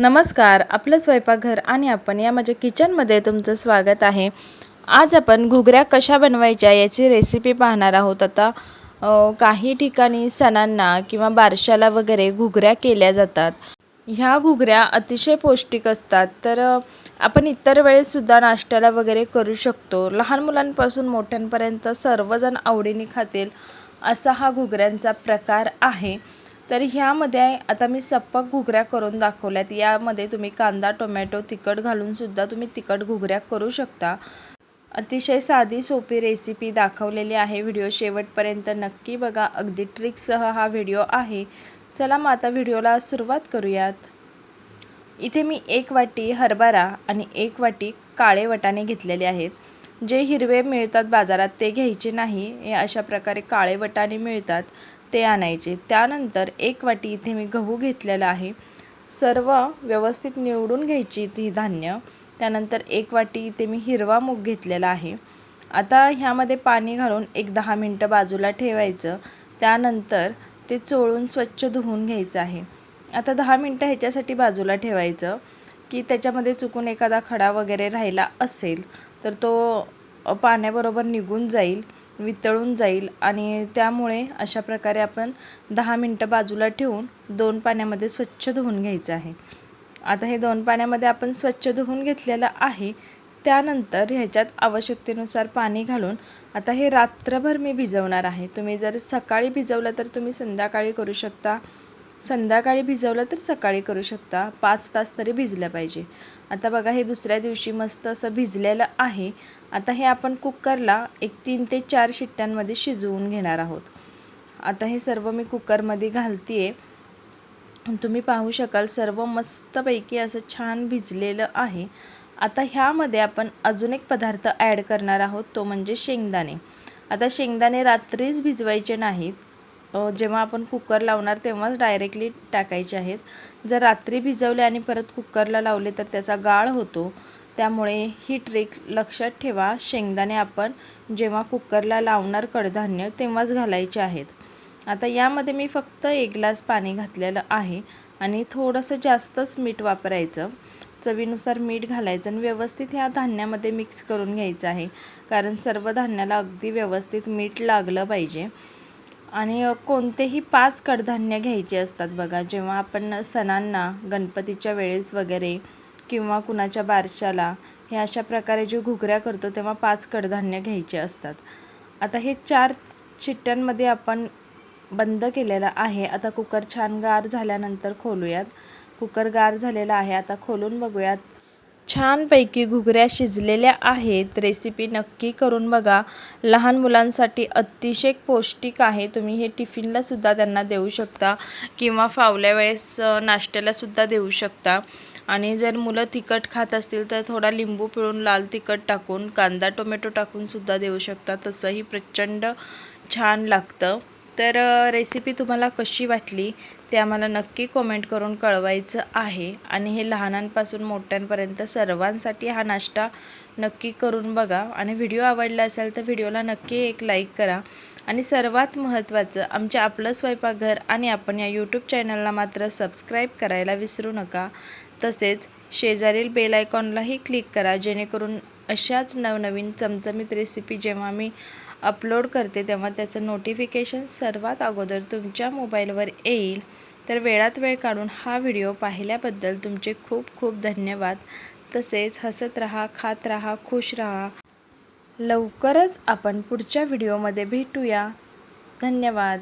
नमस्कार आपलं स्वयंपाकघर आणि आपण या माझ्या किचनमध्ये तुमचं स्वागत आहे. आज आपण घुगऱ्या कशा बनवायच्या याची रेसिपी पाहणार आहोत. आता काही ठिकाणी सणांना किंवा बारशाला वगैरे घुगऱ्या केल्या जातात. ह्या घुगऱ्या अतिशय पौष्टिक असतात. तर आपण इतर वेळेससुद्धा नाश्त्याला वगैरे करू शकतो. लहान मुलांपासून मोठ्यांपर्यंत सर्वजण आवडीने खातील असा हा घुगऱ्यांचा प्रकार आहे. तर ह्यामध्ये आता मी सप्पक घुगऱ्या करून दाखवल्यात. यामध्ये तुम्ही कांदा टोमॅटो तिखट घालूनसुद्धा तुम्ही तिखट घुगऱ्या करू शकता. अतिशय साधी सोपी रेसिपी दाखवलेली आहे. व्हिडिओ शेवटपर्यंत नक्की बघा. अगदी ट्रिकसह हा व्हिडिओ आहे. चला मग आता व्हिडिओला सुरुवात करूयात. इथे मी एक वाटी हरभरा आणि एक वाटी काळे वटाणे घेतलेले आहेत. जे हिरवे मिळतात बाजारात ते घ्यायचे नाही अशा प्रकारे काळे वटाणे मिळतात ते आणायचे. त्यानंतर एक वाटी इथे मी गहू घेतलेला आहे. सर्व व्यवस्थित निवडून घ्यायची ती धान्य. त्यानंतर एक वाटी इथे मी हिरवा मूग घेतलेला आहे. आता ह्यामध्ये पाणी घालून एक दहा मिनटं बाजूला ठेवायचं. त्यानंतर ते चोळून स्वच्छ धुवून घ्यायचं आहे. आता दहा मिनटं ह्याच्यासाठी बाजूला ठेवायचं की त्याच्यामध्ये चुकून एखादा खडा वगैरे राहिला असेल तर तो पाण्याबरोबर निघून जाईल वितळून जाईल आणि त्यामुळे अशा प्रकारे आपण दहा मिनटं बाजूला ठेवून दोन पाण्यामध्ये स्वच्छ धुवून घ्यायचं आहे. आता हे दोन पाण्यामध्ये आपण स्वच्छ धुवून घेतलेलं आहे. त्यानंतर ह्याच्यात आवश्यकतेनुसार पाणी घालून आता हे रात्रभर मी भिजवणार आहे. तुम्ही जर सकाळी भिजवलं तर तुम्ही संध्याकाळी करू शकता. संध्याकाळी भिजवलं तर सकाळी करू शकता. पाच तास तरी भिजलं पाहिजे. आता बघा हे दुसऱ्या दिवशी मस्त असं भिजलेलं आहे. आता हे आपण कुकरला एक तीन ते चार शिट्ट्यांमध्ये शिजवून घेणार आहोत. आता हे सर्व मी कुकरमध्ये घालतीये. तुम्ही पाहू शकाल सर्व मस्तपैकी असं छान भिजलेलं आहे. आता ह्यामध्ये आपण अजून एक पदार्थ ॲड करणार आहोत तो म्हणजे शेंगदाणे. आता शेंगदाणे रात्रीच भिजवायचे नाहीत. जेव्हा आपण कुकर लावणार तेव्हाच डायरेक्टली टाकायचे आहेत. जर रात्री भिजवले आणि परत कुकरला लावले तर त्याचा गाळ होतो. त्यामुळे ही ट्रिक लक्षात ठेवा. शेंगदाणे आपण जेव्हा कुकरला लावणार कडधान्य तेव्हाच घालायचे आहेत. आता यामध्ये मी फक्त एक ग्लास पाणी घातलेलं आहे आणि थोडंसं जास्तच मीठ वापरायचं. चवीनुसार मीठ घालायचं आणि व्यवस्थित ह्या धान्यामध्ये मिक्स करून घ्यायचं आहे. कारण सर्व धान्याला अगदी व्यवस्थित मीठ लागलं पाहिजे. आणि कोणतेही पाच कडधान्य घ्यायचे असतात बघा. जेव्हा आपण सणांना गणपतीच्या वेळेस वगैरे किंवा कुणाच्या बारशाला हे अशा प्रकारे जे घुगऱ्या करतो तेव्हा पाच कडधान्य घ्यायचे असतात. आता हे चार चिट्ट्यांमध्ये आपण बंद केलेलं आहे. आता कुकर छान गार झाल्यानंतर खोलूयात. कुकर गार झालेला आहे. आता खोलून बघूयात. छानपैकी घुगऱ्या शिजलेल्या आहेत. रेसिपी नक्की करून बघा. लहान मुलांसाठी अतिशय पौष्टिक आहे. तुम्ही हे टिफिनला सुद्धा त्यांना देऊ शकता किंवा फावल्या वेळेस नाश्त्यालासुद्धा नाश्त्याला सुद्धा देऊ शकता. आणि जर मुलं तिखट खात असतील तर थोडा लिंबू पिळून लाल तिखट टाकून कांदा टोमॅटो टाकून सुद्धा देऊ शकता. तसंही प्रचंड छान लागतं. तर रेसिपी तुम्हाला कशी वाटली? ते आम्हाला नक्की कमेंट करून कळवायचं आहे. आणि हे लहानांपासून मोठ्यांपर्यंत सर्वांसाठी हा नाश्ता नक्की करून बघा. आणि व्हिडिओ आवडला असेल तर व्हिडिओला नक्की एक लाईक करा. आणि सर्वात महत्त्वाचं आमच्या आपलं स्वयंपाकघर आणि आपण या यूट्यूब चॅनलला मात्र सबस्क्राईब करायला विसरू नका. तसेच शेजारील बेल आयकॉनलाही क्लिक करा जेणेकरून अशाच नवनवीन चमचमीत रेसिपी जेव्हा मी अपलोड करते तेव्हा त्याचं नोटिफिकेशन सर्वात अगोदर तुमच्या मोबाईलवर येईल. तर वेळात वेळ काढून हा व्हिडिओ पाहिल्याबद्दल तुमचे खूप खूप धन्यवाद. तसेच हसत राहा खात राहा खुश राहा. लवकरच आपण पुढच्या व्हिडिओमध्ये भेटूया. धन्यवाद.